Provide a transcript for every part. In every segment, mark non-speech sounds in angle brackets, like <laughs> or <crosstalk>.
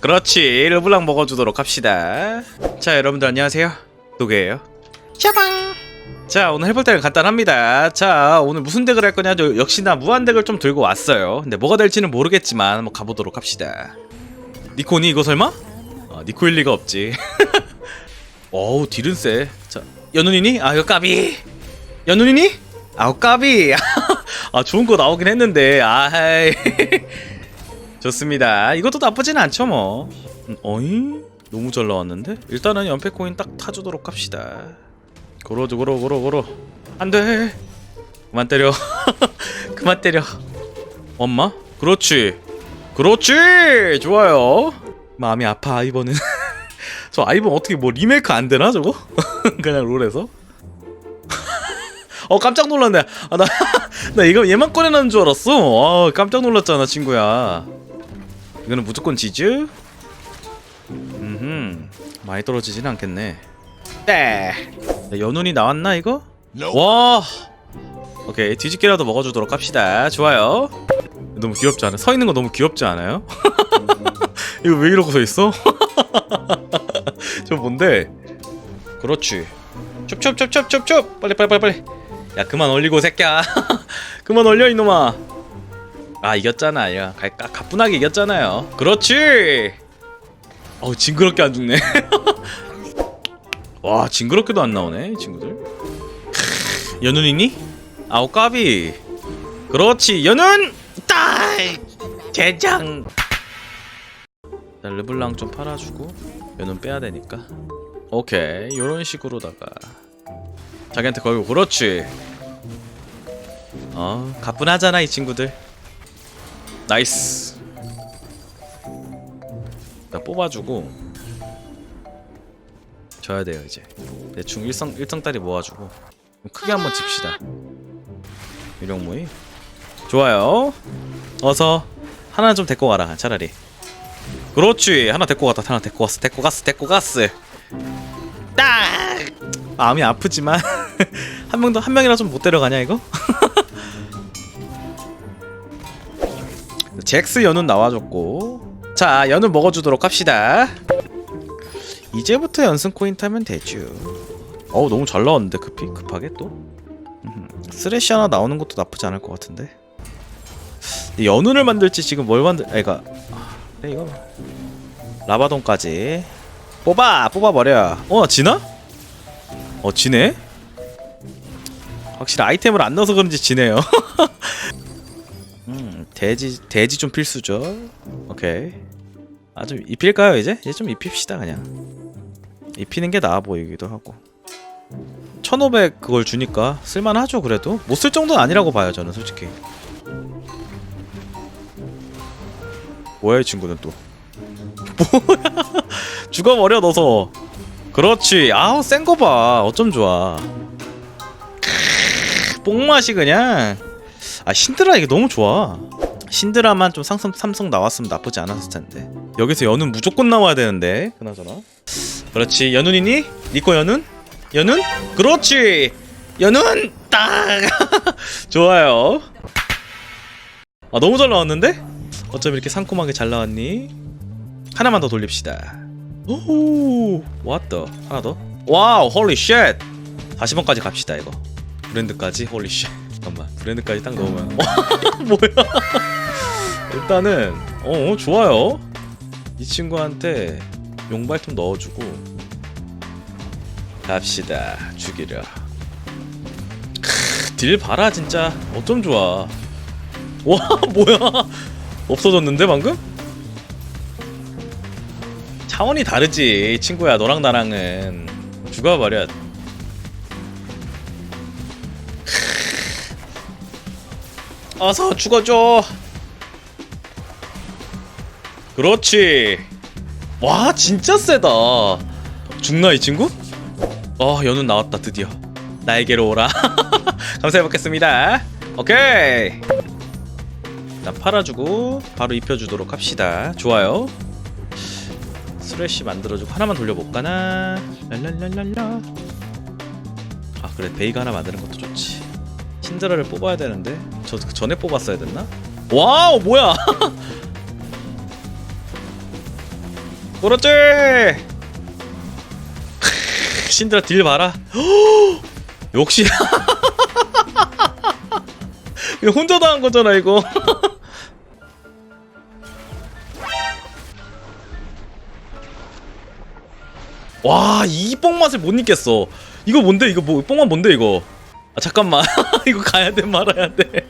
그렇지 르블랑 먹어주도록 합시다. 자 여러분들 안녕하세요. 도게예요? 샤방! 자 오늘 해볼 때는 간단합니다. 자 오늘 무슨 덱을 할 거냐? 저 역시나 무한 덱을 좀 들고 왔어요. 근데 뭐가 될지는 모르겠지만 한번 가보도록 합시다. 니코니 이거 설마? 아 니코일 리가 없지. <laughs> 어우 딜은 세자 연운이니? 아 이거 까비. 연운이니? 아우 까비. <laughs> 아 좋은 거 나오긴 했는데. 아이 <laughs> 좋습니다. 이것도 나쁘진 않죠 뭐. 음, 어이? 너무 잘 나왔는데? 일단은 연패 코인 딱 타주도록 합시다. 고로죠 고로 고로 고로. 안돼. 그만 때려. <laughs> 그만 때려. 엄마? 그렇지. 그렇지! 좋아요. 마음이 아파 아이버는 <laughs> 저 아이버 어떻게 뭐 리메이크 안 되나 저거? <laughs> 그냥 롤에서? 어 깜짝 놀랐네. 아, 나, 나 이거 얘만 꺼내놓은 줄 알았어. 아 깜짝 놀랐잖아 친구야 이거는 무조건 지즈 음흠. 많이 떨어지진 않겠네. 네. 연운이 나왔나 이거? 와! 오케이 뒤집기라도 먹어주도록 합시다. 좋아요. 너무 귀엽지 않아? 서 있는 거 너무 귀엽지 않아요? <laughs> 이거 왜 이러고 서 있어? <laughs> 저 뭔데? 그렇지. 첩첩첩첩첩첩 빨리 빨리 빨리 빨리. 야 그만 올리고 새끼야. <laughs> 그만 올려 이놈아 아 이겼잖아. 야 가뿐하게 이겼잖아요. 그렇지! 어우 징그럽게 안 죽네. <laughs> 와 징그럽게도 안 나오네 이 친구들. 크, 연운이니? 아우 까비. 그렇지 연운! 따 대장! 자, 르블랑 좀 팔아주고 연운 빼야 되니까. 오케이 요런 식으로다가. 자기한테 걸고 그렇지. 어 가뿐하잖아 이 친구들 나이스. 나 뽑아주고 져야 돼요 이제. 대충 일성 일성다리 모아주고. 크게 한번 칩시다. 유령무이. 좋아요. 어서. 하나 좀 데리고 가라 차라리. 그렇지. 하나 데리고 갔다 하나 데리고 갔어. 데리고 갔어 데리고 갔어. 딱! 마음이 아프지만 <laughs> 한 명도 한 명이라 좀 못 데려가냐 이거 <laughs> 잭스 연운 나와줬고. 자 연운 먹어주도록 합시다. 이제부터 연승 코인 타면 되죠. 어우 너무 잘 나왔는데 급히 급하게 또. 쓰레쉬 하나 나오는 것도 나쁘지 않을 것 같은데. 연운을 만들지 지금 뭘 만들 아이가 그래 이거 라바돈까지. 뽑아! 뽑아버려. 어 지나? 어 지네? 확실히 아이템을 안 넣어서 그런지 지네요. 음 <laughs> 돼지 돼지 좀 필수죠. 오케이. 아 좀 입힐까요 이제? 이제 좀 입힙시다 그냥. 입히는 게 나아 보이기도 하고. 1500 그걸 주니까 쓸만하죠 그래도? 못 쓸 정도는 아니라고 봐요 저는 솔직히. 뭐야 이 친구는 또? 뭐야? <laughs> 죽어버려 넣어서. 그렇지. 아우 센 거 봐. 어쩜 좋아. 뽕맛이 그냥. 아 신드라 이게 너무 좋아 신드라만 좀 상승 삼성 나왔으면 나쁘지 않았을 텐데. 여기서 연운 무조건 나와야 되는데 그나저나. 그렇지 연운이니? 니코 연운 연운 그렇지! 연운 딱! <laughs> 좋아요. 아 너무 잘 나왔는데? 어쩜 이렇게 상콤하게 잘 나왔니? 하나만 더 돌립시다. 오 왔다 하나 더? 와우 홀리 쉣 40원까지 갑시다 이거. 브랜드까지? 홀리 쉣 잠깐만 브랜드까지 딱 넣으면. <laughs> 뭐야 일단은 어 좋아요. 이 친구한테 용발톱 넣어주고 갑시다. 죽이려. 크, 딜 봐라 진짜. 어쩜 좋아. 와 <laughs> 뭐야. 없어졌는데 방금? 차원이 다르지 친구야 너랑 나랑은. 죽어버려 크. 어서 죽어줘 그렇지. 와 진짜 세다. 죽나 이 친구? 어 연운 나왔다 드디어. 나에게로 오라. <laughs> 감사해먹겠습니다. 오케이. 일단 팔아주고 바로 입혀주도록 합시다. 좋아요. 스레쉬 만들어주고 하나만 돌려볼까나? 랄랄랄랄라. 아 그래. 베이가 하나 만드는 것도 좋지. 신드라를 뽑아야 되는데. 저그 전에 뽑았어야 됐나? 와우 뭐야 <laughs> 그렇지? <laughs> 신드라 딜 봐라. <gasps> 역시. <laughs> 이거 혼자 당한 거잖아 이거. <laughs> 와 이 뽕맛을 못 잊겠어. 이거 뭔데? 이거 뭐 뽕맛 뭔데 이거? 아 잠깐만. 이거 가야 돼 말아야 돼.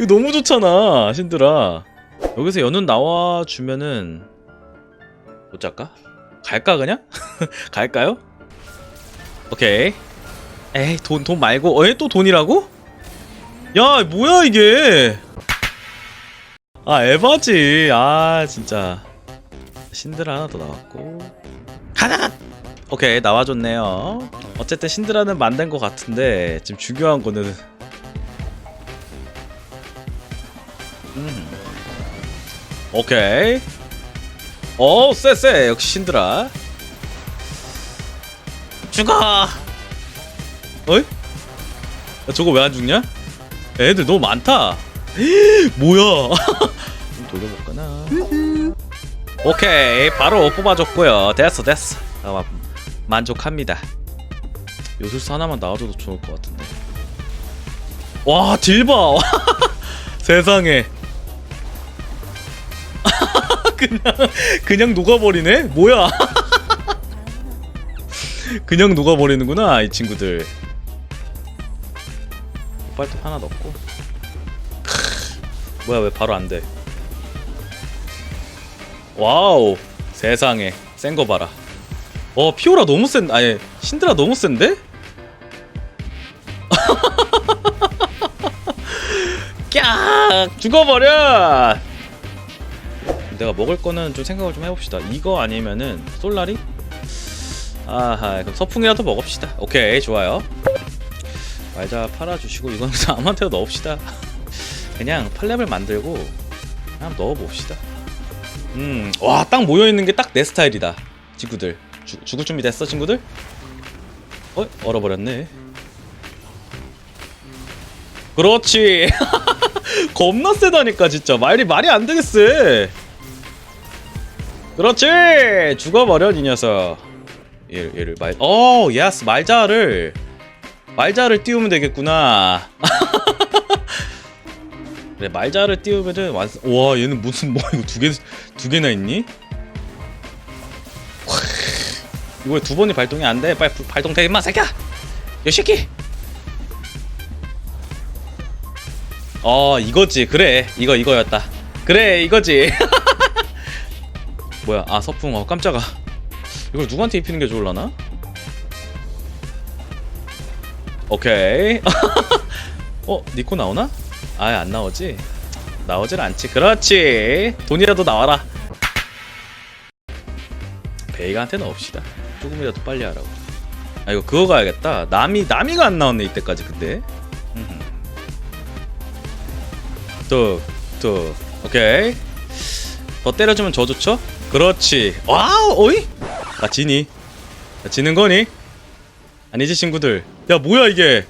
이거 너무 좋잖아 신들아. 여기서 연운 나와 주면은 어쩔까? 갈까 그냥? <laughs> 갈까요? 오케이. 에이 돈 돈 말고? 어에 또 돈이라고? 야 뭐야 이게? 아 에바지. 아 진짜. 신드라 하나 더 나왔고. 가자 오케이 나와줬네요. 어쨌든 신드라는 만든 것 같은데 지금 중요한 거는. 음. 오케이 오 쎄쎄. 역시 신드라. 죽어! 어이? 야, 저거 왜 안 죽냐? 애들 너무 많다. 뭐야? <laughs> 좀 돌려볼까나? 오케이. 바로 뽑아줬고요. 됐어 됐어. 아, 마- 만족합니다. 요술사 하나만 나와줘도 좋을 것 같은데. 와 딜봐. <laughs> 세상에 그냥 그냥 녹아버리네? 뭐야? <laughs> 그냥 녹아버리는구나 이 친구들. 빨뚝 하나 넣고. 크, 뭐야 왜 바로 안 돼? 와우 세상에. 센 거 봐라. 어 피오라 너무 센 아니 신드라 너무 센데? <laughs> 깍 죽어버려 내가 먹을 거는 좀 생각을 좀 해봅시다 이거 아니면은 솔라리? 아하 그럼 서풍이라도 먹읍시다 오케이 좋아요 말자 팔아주시고 이건 그냥 아무한테나 넣읍시다 그냥 팔렙을 만들고 그냥 넣어봅시다 음, 와, 딱 모여있는 게 딱 내 스타일이다. 친구들. 죽, 죽을 준비 됐어, 친구들? 어? 얼어버렸네. 그렇지. <laughs> 겁나 세다니까, 진짜. 말이, 말이 안 되겠어. 그렇지! 죽어버려, 이 녀석. 얘를, 얘를 말, 어, 예스, 말자를. 말자를 띄우면 되겠구나. <laughs> 그래 말자를 띄우면은. 와 얘는 무슨 뭐 이거 두 개 두 개나 있니? 와, 이거 두 번이 발동이 안 돼. 빨리 부- 발동 돼 임마 새끼야. 요 새끼. 어 이거지 그래 이거 이거였다. 그래 이거지. <laughs> 뭐야 아 서풍 어 깜짝아. 이걸 누구한테 입히는 게 좋을라나? 오케이. <laughs> 어 니코 나오나? 아예 안 나오지? 나오질 않지. 그렇지. 돈이라도 나와라. 베이가한테 넣읍시다. 조금이라도 빨리 하라고. 아 이거 그거 가야겠다. 나미 나미가 안 나왔네 이때까지 근데. 뚝뚝 오케이. 더 때려주면 저 좋죠? 그렇지. 와우 어이? 나 지니? 나 지는 거니? 아니지 친구들. 야 뭐야 이게?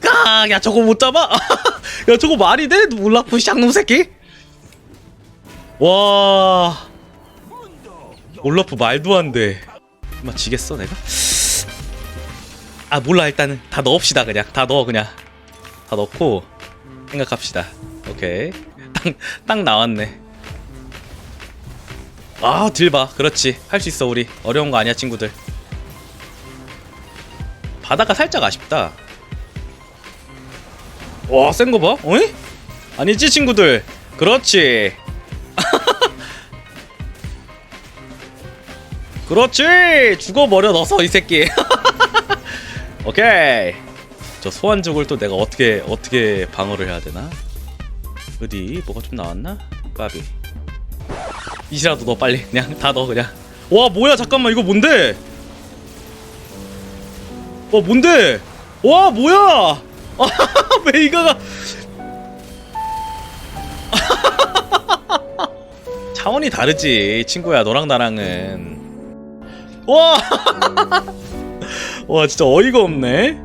까! 야 저거 못 잡아? <laughs> 야 저거 말이 돼? 몰라프 샹놈 새끼? 와 올라프 말도 안 돼 마 지겠어 내가? 아 몰라 일단은 다 넣읍시다 그냥 다 넣어 그냥 다 넣고 생각합시다 오케이 딱, 딱 나왔네 아 딜 봐 그렇지 할 수 있어 우리 어려운 거 아니야 친구들 바다가 살짝 아쉽다 와, 센 거 봐? 어이? 아니지, 친구들. 그렇지. <laughs> 그렇지. 죽어버려, 너서, 이 새끼. <laughs> 오케이. 저 소환죽을 또 내가 어떻게, 어떻게 방어를 해야 되나? 어디, 뭐가 좀 나왔나? 까비. 이시라도 넣어, 빨리. 그냥 다 넣어, 그냥. 와, 뭐야, 잠깐만, 이거 뭔데? 와, 뭔데? 와, 뭐야? <laughs> 메이가가 <laughs> 차원이 다르지 친구야 너랑 나랑은 와 <laughs> 와 진짜 어이가 없네